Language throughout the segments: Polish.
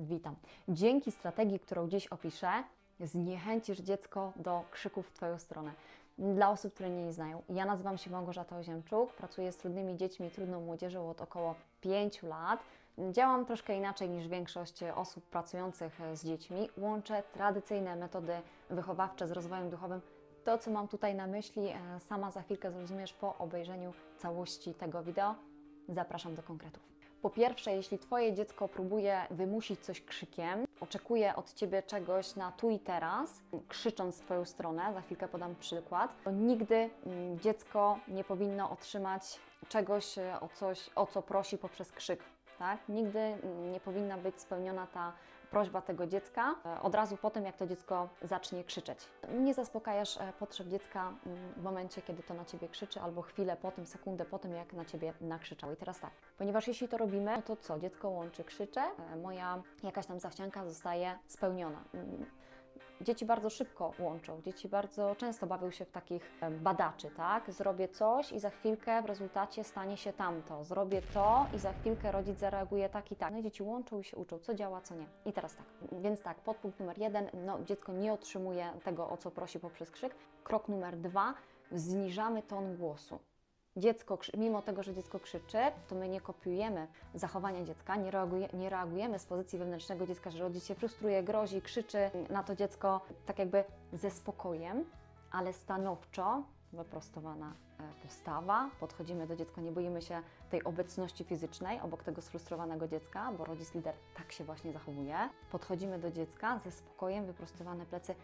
Witam. Dzięki strategii, którą dziś opiszę, zniechęcisz dziecko do krzyków w Twoją stronę. Dla osób, które mnie nie znają, ja nazywam się Małgorzata Oziemczuk, pracuję z trudnymi dziećmi trudną młodzieżą od około 5 lat. Działam troszkę inaczej niż większość osób pracujących z dziećmi. Łączę tradycyjne metody wychowawcze z rozwojem duchowym. To, co mam tutaj na myśli, e, sama za chwilkę zrozumiesz po obejrzeniu całości tego wideo. Zapraszam do konkretów. Po pierwsze, jeśli Twoje dziecko próbuje wymusić coś krzykiem, oczekuje od Ciebie czegoś na tu i teraz, krzycząc w Twoją stronę, za chwilkę podam przykład, to nigdy mm, dziecko nie powinno otrzymać czegoś, e, o, coś, o co prosi poprzez krzyk. Tak? Nigdy mm, nie powinna być spełniona ta prośba tego dziecka e, od razu po tym, jak to dziecko zacznie krzyczeć. Nie zaspokajasz e, potrzeb dziecka mm, w momencie, kiedy to na Ciebie krzyczy, albo chwilę po tym, sekundę po tym, jak na Ciebie nakrzyczało. I teraz tak, ponieważ jeśli to robimy, no to co? Dziecko łączy, krzycze, e, moja jakaś tam zachcianka zostaje spełniona. Dzieci bardzo szybko łączą, dzieci bardzo często bawią się w takich badaczy, tak? Zrobię coś i za chwilkę w rezultacie stanie się tamto. Zrobię to i za chwilkę rodzic zareaguje tak i tak. No i dzieci łączą i się uczą, co działa, co nie. I teraz tak, więc tak, podpunkt numer jeden, no dziecko nie otrzymuje tego, o co prosi poprzez krzyk. Krok numer dwa, zniżamy ton głosu. Dziecko, mimo tego, że dziecko krzyczy, to my nie kopiujemy zachowania dziecka, nie, reaguje, nie reagujemy z pozycji wewnętrznego dziecka, że rodzic się frustruje, grozi, krzyczy na to dziecko tak jakby ze spokojem, ale stanowczo, wyprostowana e, postawa, podchodzimy do dziecka, nie boimy się tej obecności fizycznej obok tego sfrustrowanego dziecka, bo rodzic lider tak się właśnie zachowuje. Podchodzimy do dziecka ze spokojem, wyprostowane plecy,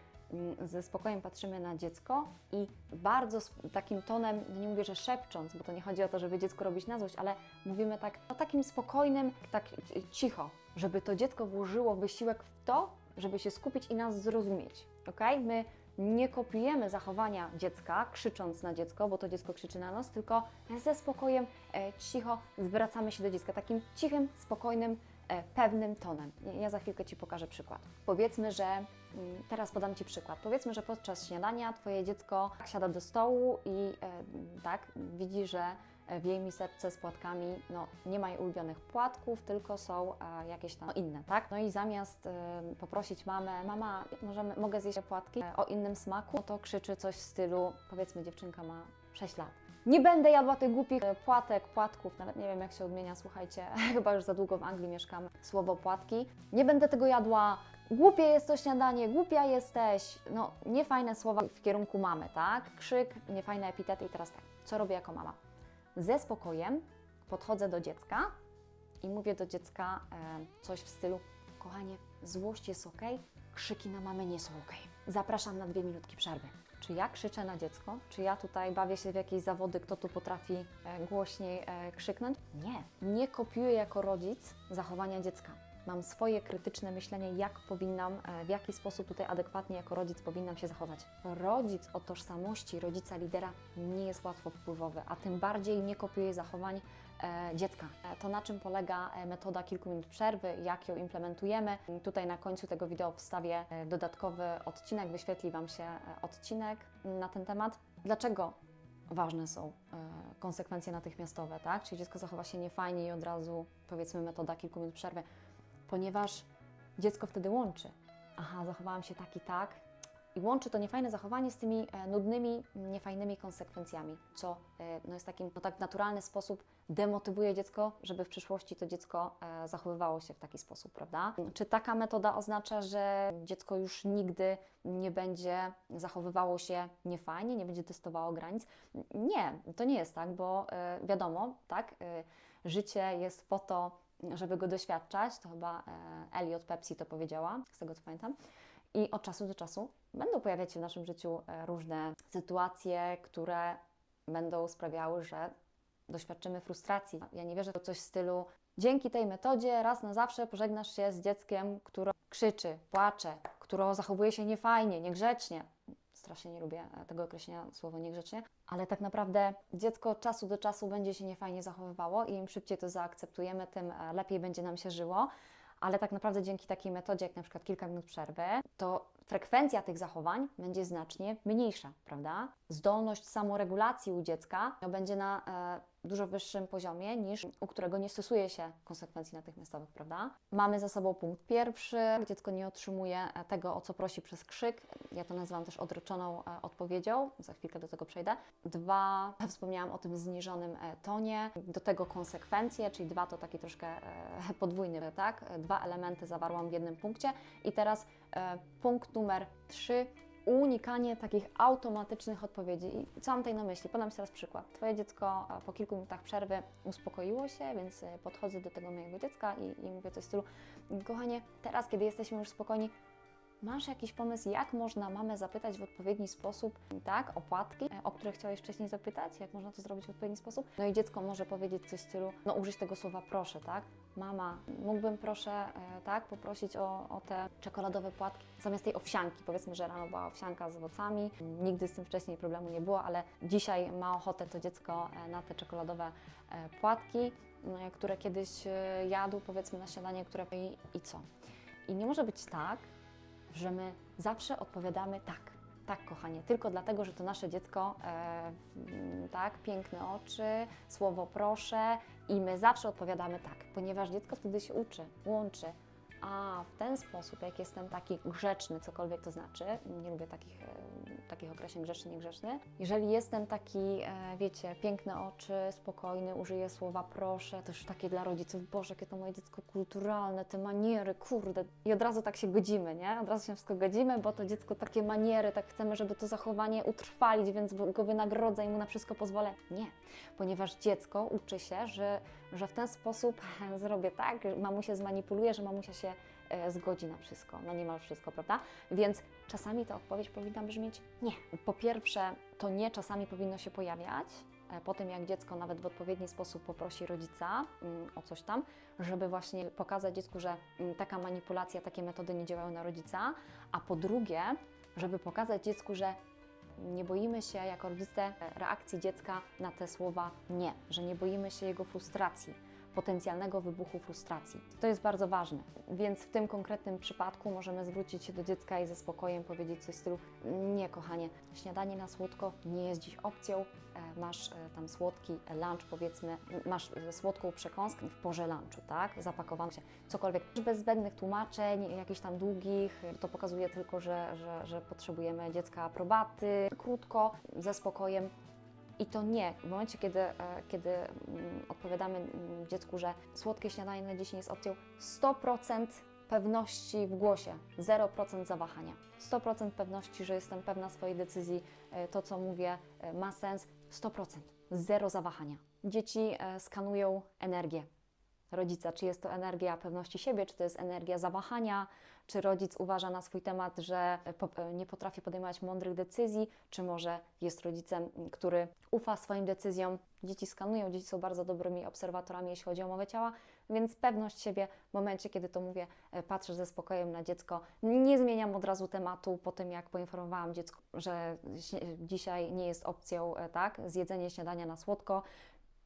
ze spokojem patrzymy na dziecko i bardzo takim tonem, nie mówię, że szepcząc, bo to nie chodzi o to, żeby dziecko robić na złość, ale mówimy tak, no takim spokojnym, tak ci- cicho, żeby to dziecko włożyło wysiłek w to, żeby się skupić i nas zrozumieć. Ok? My nie kopiujemy zachowania dziecka, krzycząc na dziecko, bo to dziecko krzyczy na nas, tylko ze spokojem, e, cicho zwracamy się do dziecka, takim cichym, spokojnym, pewnym tonem. Ja- za chwilkę Ci pokażę przykład. Powiedzmy, że mm, teraz podam Ci przykład. Powiedzmy, że podczas śniadania Twoje dziecko siada do stołu i e, tak widzi, że w jej miseczce z płatkami no, nie ma jej ulubionych płatków, tylko są e, jakieś tam inne, tak? No i zamiast e, poprosić mamę, mama, możemy, mogę zjeść płatki e, o innym smaku, no to krzyczy coś w stylu, powiedzmy dziewczynka ma 6 lat. Nie będę jadła tych głupich e, płatek, płatków, nawet nie wiem jak się odmienia, słuchajcie, chyba już za długo w Anglii mieszkam, słowo płatki. Nie będę tego jadła, głupie jest to śniadanie, głupia jesteś. No, niefajne słowa w kierunku mamy, tak? Krzyk, niefajne epitety i teraz tak, co robię jako mama? Ze spokojem podchodzę do dziecka i mówię do dziecka e, coś w stylu: Kochanie, złość jest ok, krzyki na mamę nie są ok. Zapraszam na dwie minutki przerwy. Czy ja krzyczę na dziecko? Czy ja tutaj bawię się w jakieś zawody, kto tu potrafi e, głośniej e, krzyknąć? Nie. Nie kopiuję jako rodzic zachowania dziecka. Mam swoje krytyczne myślenie, jak powinnam, e, w jaki sposób tutaj adekwatnie jako rodzic powinnam się zachować. Rodzic o tożsamości rodzica lidera nie jest łatwo wpływowy, a tym bardziej nie kopiuje zachowań e, dziecka. E, To na czym polega metoda kilku minut przerwy, jak ją implementujemy. Tutaj na końcu tego wideo wstawię dodatkowy odcinek, wyświetli Wam się odcinek na ten temat. Dlaczego ważne są konsekwencje natychmiastowe, tak? Czyli dziecko zachowa się niefajnie i od razu powiedzmy metoda kilku minut przerwy, ponieważ dziecko wtedy łączy. Aha, zachowałam się tak i tak. I łączy to niefajne zachowanie z tymi e, nudnymi, niefajnymi konsekwencjami, co e, no jest takim no, tak naturalny sposób demotywuje dziecko, żeby w przyszłości to dziecko e, zachowywało się w taki sposób, prawda? Czy taka metoda oznacza, że dziecko już nigdy nie będzie zachowywało się niefajnie, nie będzie testowało granic? Nie, to nie jest tak, bo wiadomo, tak, życie jest po to, żeby go doświadczać. To chyba e, Elliot Pepsi to powiedziała, z tego co pamiętam. I od czasu do czasu będą pojawiać się w naszym życiu e, różne sytuacje, które będą sprawiały, że doświadczymy frustracji. Ja nie wierzę w coś w stylu dzięki tej metodzie raz na zawsze pożegnasz się z dzieckiem, które krzyczy, płacze, które zachowuje się niefajnie, niegrzecznie. Strasznie nie lubię e, tego określenia słowo niegrzecznie, ale tak naprawdę dziecko od czasu do czasu będzie się niefajnie zachowywało i im szybciej to zaakceptujemy, tym e, lepiej będzie nam się żyło. Ale tak naprawdę dzięki takiej metodzie, jak na przykład kilka minut przerwy, to frekwencja tych zachowań będzie znacznie mniejsza, prawda? Zdolność samoregulacji u dziecka będzie na dużo wyższym poziomie niż u którego nie stosuje się konsekwencji natychmiastowych, prawda? Mamy za sobą punkt pierwszy. Dziecko nie otrzymuje e, tego, o co prosi przez krzyk. Ja to nazywam też odroczoną e, odpowiedzią. Za chwilkę do tego przejdę. Dwa, wspomniałam o tym zniżonym e, tonie. Do tego konsekwencje, czyli dwa to taki troszkę podwójny, tak? Dwa elementy zawarłam w jednym punkcie. I teraz punkt numer trzy unikanie takich automatycznych odpowiedzi. I co mam tutaj na myśli? Podam teraz przykład. Twoje dziecko po kilku minutach przerwy uspokoiło się, więc e, podchodzę do tego mojego dziecka i, i mówię coś w stylu kochanie, teraz kiedy jesteśmy już spokojni, masz jakiś pomysł, jak można mamę zapytać w odpowiedni sposób, tak, o płatki, e, o które chciałeś wcześniej zapytać, jak można to zrobić w odpowiedni sposób? No i dziecko może powiedzieć coś w stylu, no użyć tego słowa proszę, tak? Mama, mógłbym proszę, e, tak, poprosić o, o te czekoladowe płatki zamiast tej owsianki. Powiedzmy, że rano była owsianka z owocami. Nigdy z tym wcześniej problemu nie było, ale dzisiaj ma ochotę to dziecko e, na te czekoladowe e, płatki, m, które kiedyś jadł, powiedzmy, na śniadanie, które i, i co? I nie może być tak, że my zawsze odpowiadamy tak. Tak, kochanie, tylko dlatego, że to nasze dziecko, e, mm, tak, piękne oczy, słowo proszę i my zawsze odpowiadamy tak, ponieważ dziecko wtedy się uczy, łączy. A w ten sposób, jak jestem taki grzeczny, cokolwiek to znaczy, nie lubię takich, e, takich określeń grzeczny, niegrzeczny. Jeżeli jestem taki, e, wiecie, piękne oczy, spokojny, użyję słowa proszę, to już takie dla rodziców, Boże, jakie to moje dziecko kulturalne, te maniery, kurde. I od razu tak się godzimy, nie? Od razu się wszystko godzimy, bo to dziecko takie maniery, tak chcemy, żeby to zachowanie utrwalić, więc go wynagrodzę i mu na wszystko pozwolę. Nie, ponieważ dziecko uczy się, że, że w ten sposób zrobię tak, mamusia zmanipuluje, że mamusia się e, zgodzi na wszystko, na niemal wszystko, prawda? Więc czasami ta odpowiedź powinna brzmieć nie. Po pierwsze, to nie czasami powinno się pojawiać, e, po tym jak dziecko nawet w odpowiedni sposób poprosi rodzica mm, o coś tam, żeby właśnie pokazać dziecku, że mm, taka manipulacja, takie metody nie działają na rodzica, a po drugie, żeby pokazać dziecku, że nie boimy się jako rodzice reakcji dziecka na te słowa nie, że nie boimy się jego frustracji, potencjalnego wybuchu frustracji. To jest bardzo ważne. Więc w tym konkretnym przypadku możemy zwrócić się do dziecka i ze spokojem powiedzieć coś w stylu: Nie, kochanie, śniadanie na słodko nie jest dziś opcją. E, Masz e, tam słodki lunch, powiedzmy, masz e, słodką przekąskę w porze lunchu, tak? Zapakowaną się, cokolwiek. Bez zbędnych tłumaczeń, jakichś tam długich, to pokazuje tylko, że, że, że potrzebujemy dziecka aprobaty. Krótko, ze spokojem, i to nie. W momencie, kiedy, e, kiedy mm, odpowiadamy mm, dziecku, że słodkie śniadanie na dziś nie jest opcją, 100% pewności w głosie, 0% zawahania. 100% pewności, że jestem pewna swojej decyzji, e, to co mówię e, ma sens, 100%, zero zawahania. Dzieci skanują energię rodzica, czy jest to energia pewności siebie, czy to jest energia zawahania, czy rodzic uważa na swój temat, że po- nie potrafi podejmować mądrych decyzji, czy może jest rodzicem, który ufa swoim decyzjom. Dzieci skanują, dzieci są bardzo dobrymi obserwatorami, jeśli chodzi o mowę ciała, więc pewność siebie w momencie, kiedy to mówię, e, patrzę ze spokojem na dziecko. Nie zmieniam od razu tematu po tym, jak poinformowałam dziecko, że dzisiaj nie jest opcją, e, tak, zjedzenie śniadania na słodko.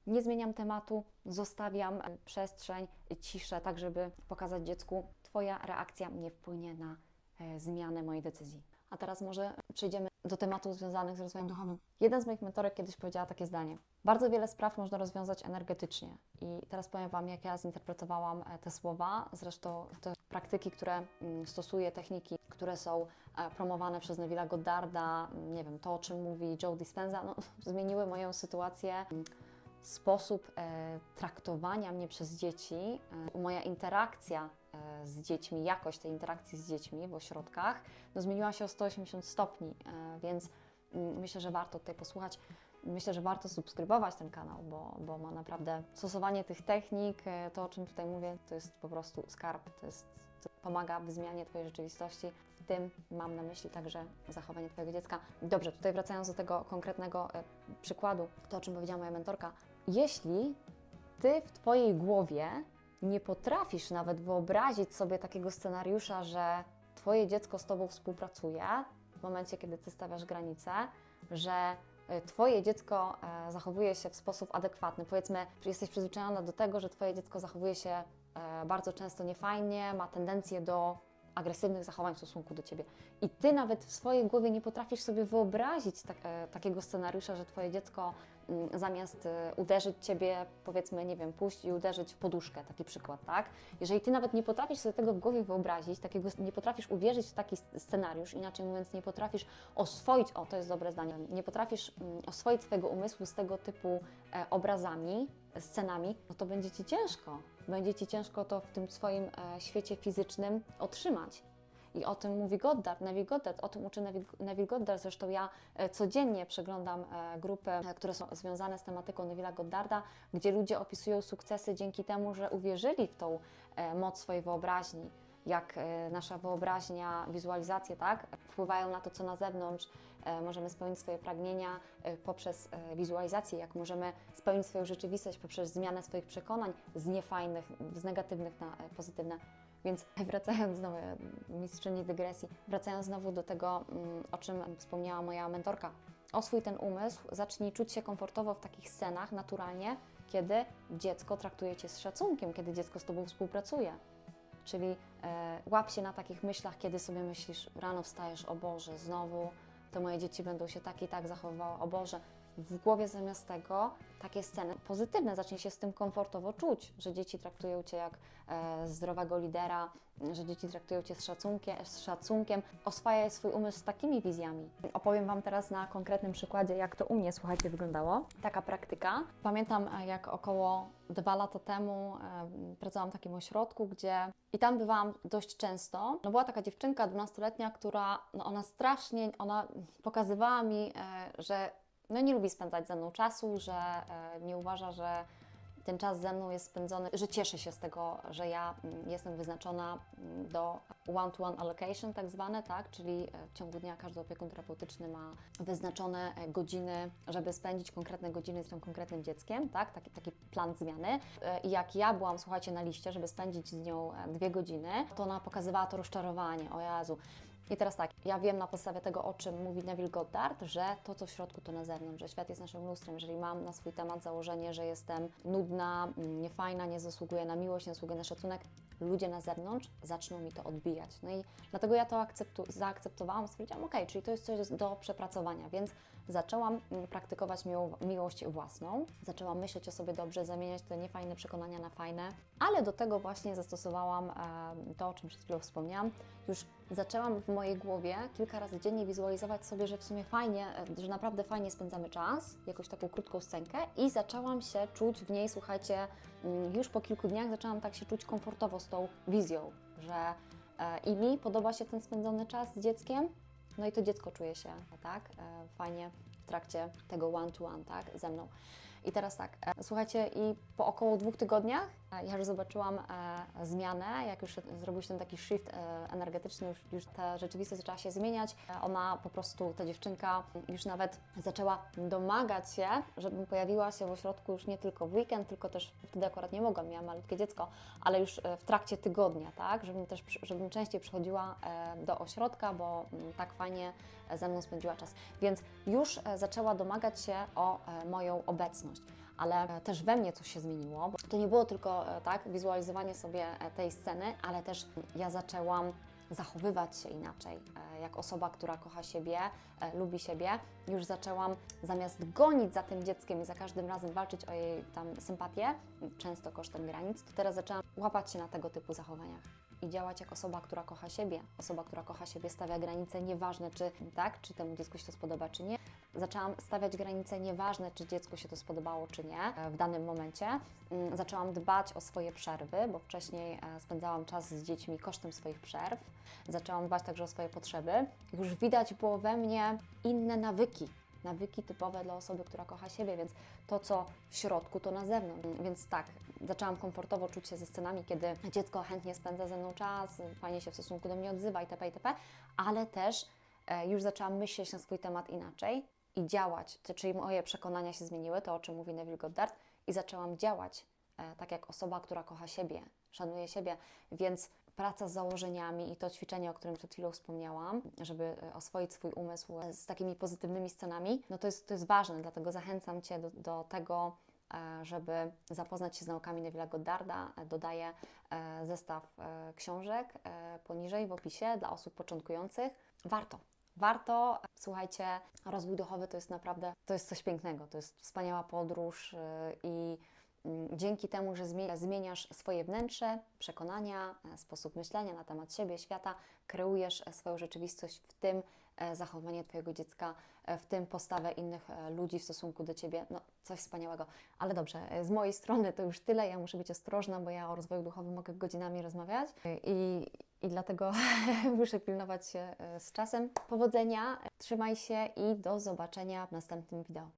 Nie zmieniam tematu, zostawiam e, przestrzeń, ciszę, tak żeby pokazać dziecku, Twoja reakcja nie wpłynie na e, zmianę mojej decyzji. A teraz może przejdziemy do tematów związanych z rozwojem duchowym. Jeden z moich mentorek kiedyś powiedziała takie zdanie. Bardzo wiele spraw można rozwiązać energetycznie. I teraz powiem Wam, jak ja zinterpretowałam e, te słowa. Zresztą te praktyki, które mm, stosuję, techniki, które są promowane przez Neville'a Goddarda, mm, nie wiem, to o czym mówi Joe Dispenza, no, zmieniły moją sytuację sposób e, traktowania mnie przez dzieci, e, moja interakcja e, z dziećmi, jakość tej interakcji z dziećmi w ośrodkach, no, zmieniła się o 180 stopni, e, więc mm, myślę, że warto tutaj posłuchać. Myślę, że warto subskrybować ten kanał, bo, bo ma naprawdę stosowanie tych technik, e, to o czym tutaj mówię, to jest po prostu skarb, to jest to pomaga w zmianie Twojej rzeczywistości. W tym mam na myśli także zachowanie Twojego dziecka. Dobrze, tutaj wracając do tego konkretnego e, przykładu, to o czym powiedziała moja mentorka. Jeśli Ty w Twojej głowie nie potrafisz nawet wyobrazić sobie takiego scenariusza, że Twoje dziecko z Tobą współpracuje w momencie, kiedy Ty stawiasz granice, że y, Twoje dziecko e, zachowuje się w sposób adekwatny. Powiedzmy, jesteś przyzwyczajona do tego, że Twoje dziecko zachowuje się e, bardzo często niefajnie, ma tendencję do agresywnych zachowań w stosunku do Ciebie. I Ty nawet w swojej głowie nie potrafisz sobie wyobrazić tak, e, takiego scenariusza, że Twoje dziecko zamiast e, uderzyć Ciebie, powiedzmy, nie wiem, pójść i uderzyć w poduszkę, taki przykład, tak? Jeżeli Ty nawet nie potrafisz sobie tego w głowie wyobrazić, takiego, nie potrafisz uwierzyć w taki scenariusz, inaczej mówiąc, nie potrafisz oswoić, o to jest dobre zdanie, nie potrafisz mm, oswoić swojego umysłu z tego typu e, obrazami, scenami, no to będzie Ci ciężko. Będzie Ci ciężko to w tym swoim e, świecie fizycznym otrzymać. I o tym mówi Goddard, Neville Goddard, o tym uczy Neville, Goddard. Zresztą ja e, codziennie przeglądam e, grupy, e, które są związane z tematyką Neville'a Goddarda, gdzie ludzie opisują sukcesy dzięki temu, że uwierzyli w tą moc swojej wyobraźni. Jak nasza wyobraźnia, wizualizacje, tak, wpływają na to, co na zewnątrz. Możemy spełnić swoje pragnienia poprzez wizualizację, jak możemy spełnić swoją rzeczywistość poprzez zmianę swoich przekonań z niefajnych, z negatywnych na pozytywne. Więc wracając znowu, e, mistrzyni dygresji, wracając znowu do tego, mm, o czym wspomniała moja mentorka. Oswój ten umysł, zacznij czuć się komfortowo w takich scenach naturalnie, kiedy dziecko traktuje Cię z szacunkiem, kiedy dziecko z Tobą współpracuje. Czyli e, łap się na takich myślach, kiedy sobie myślisz, rano wstajesz, o Boże, znowu te moje dzieci będą się tak i tak zachowywały, o Boże. W głowie zamiast tego takie sceny pozytywne, zacznij się z tym komfortowo czuć, że dzieci traktują Cię jak e, zdrowego lidera, że dzieci traktują Cię z szacunkiem, z szacunkiem. Oswajaj swój umysł z takimi wizjami. Opowiem Wam teraz na konkretnym przykładzie, jak to u mnie, słuchajcie, wyglądało. Taka praktyka. Pamiętam, e, jak około dwa lata temu e, pracowałam w takim ośrodku, gdzie i tam bywałam dość często. No była taka dziewczynka, 12-letnia, która, no ona strasznie, ona pokazywała mi, e, że no nie lubi spędzać ze mną czasu, że e, nie uważa, że ten czas ze mną jest spędzony, że cieszy się z tego, że ja mm, jestem wyznaczona mm, do one-to-one allocation tak zwane, tak? czyli e, w ciągu dnia każdy opiekun terapeutyczny ma wyznaczone e, godziny, żeby spędzić konkretne godziny z tym konkretnym dzieckiem, tak? taki, taki plan zmiany. I jak ja byłam, słuchajcie, na liście, żeby spędzić z nią dwie godziny, to ona pokazywała to rozczarowanie, o Jezu, i teraz tak, ja wiem na podstawie tego, o czym mówi Neville Goddard, że to, co w środku, to na zewnątrz, że świat jest naszym lustrem. Jeżeli mam na swój temat założenie, że jestem nudna, niefajna, nie zasługuję na miłość, nie zasługuję na szacunek, ludzie na zewnątrz zaczną mi to odbijać. No i dlatego ja to akceptu- zaakceptowałam, stwierdziłam, ok, czyli to jest coś do przepracowania, więc zaczęłam mm, praktykować miło- miłość własną, zaczęłam myśleć o sobie dobrze, zamieniać te niefajne przekonania na fajne, ale do tego właśnie zastosowałam e, to, o czym przed chwilą wspomniałam. Już zaczęłam w mojej głowie kilka razy dziennie wizualizować sobie, że w sumie fajnie, e, że naprawdę fajnie spędzamy czas, jakąś taką krótką scenkę i zaczęłam się czuć w niej, słuchajcie, już po kilku dniach zaczęłam tak się czuć komfortowo z tą wizją, że e, i mi podoba się ten spędzony czas z dzieckiem, no i to dziecko czuje się tak e, fajnie w trakcie tego one-to-one, tak, ze mną. I teraz tak, e, słuchajcie, i po około dwóch tygodniach ja już zobaczyłam e, zmianę, jak już zrobił się ten taki shift e, energetyczny, już, już ta rzeczywistość zaczęła się zmieniać. Ona po prostu, ta dziewczynka już nawet zaczęła domagać się, żebym pojawiła się w ośrodku już nie tylko w weekend, tylko też wtedy akurat nie mogłam, miałam malutkie dziecko, ale już e, w trakcie tygodnia, tak, żebym też, żebym częściej przychodziła e, do ośrodka, bo mm, tak fajnie e, ze mną spędziła czas. Więc już e, zaczęła domagać się o e, moją obecność. Ale e, też we mnie coś się zmieniło, bo to nie było tylko e, tak, wizualizowanie sobie e, tej sceny, ale też ja zaczęłam zachowywać się inaczej. Jak osoba, która kocha siebie, lubi siebie, już zaczęłam zamiast gonić za tym dzieckiem i za każdym razem walczyć o jej tam sympatię, często kosztem granic, to teraz zaczęłam łapać się na tego typu zachowaniach i działać jak osoba, która kocha siebie. Osoba, która kocha siebie, stawia granice, nieważne czy tak, czy temu dziecku się to spodoba, czy nie. Zaczęłam stawiać granice, nieważne czy dziecku się to spodobało, czy nie e, w danym momencie. Mm, Zaczęłam dbać o swoje przerwy, bo wcześniej e, spędzałam czas z dziećmi kosztem swoich przerw. Zaczęłam dbać także o swoje potrzeby. Już widać było we mnie inne nawyki, nawyki typowe dla osoby, która kocha siebie, więc to, co w środku, to na zewnątrz. Więc tak, zaczęłam komfortowo czuć się ze scenami, kiedy dziecko chętnie spędza ze mną czas, fajnie się w stosunku do mnie odzywa itp., itp., ale też e, już zaczęłam myśleć na swój temat inaczej i działać, czyli moje przekonania się zmieniły, to o czym mówi Neville Goddard, i zaczęłam działać e, tak jak osoba, która kocha siebie, szanuje siebie, więc praca z założeniami i to ćwiczenie, o którym przed chwilą wspomniałam, żeby e, oswoić swój umysł e, z takimi pozytywnymi scenami, no to jest, to jest ważne, dlatego zachęcam Cię do, do tego, e, żeby zapoznać się z naukami Neville'a Goddarda. Dodaję zestaw książek poniżej w opisie dla osób początkujących. Warto. Warto, słuchajcie, rozwój duchowy to jest naprawdę, to jest coś pięknego, to jest wspaniała podróż i dzięki temu, że zmie- zmieniasz swoje wnętrze, przekonania, e, sposób myślenia na temat siebie, świata, kreujesz e, swoją rzeczywistość, w tym e, zachowanie Twojego dziecka, w tym postawę innych ludzi w stosunku do Ciebie. No, coś wspaniałego. Ale dobrze, z mojej strony to już tyle. Ja muszę być ostrożna, bo ja o rozwoju duchowym mogę godzinami rozmawiać i, i dlatego muszę pilnować się z czasem. Powodzenia, trzymaj się i do zobaczenia w następnym wideo.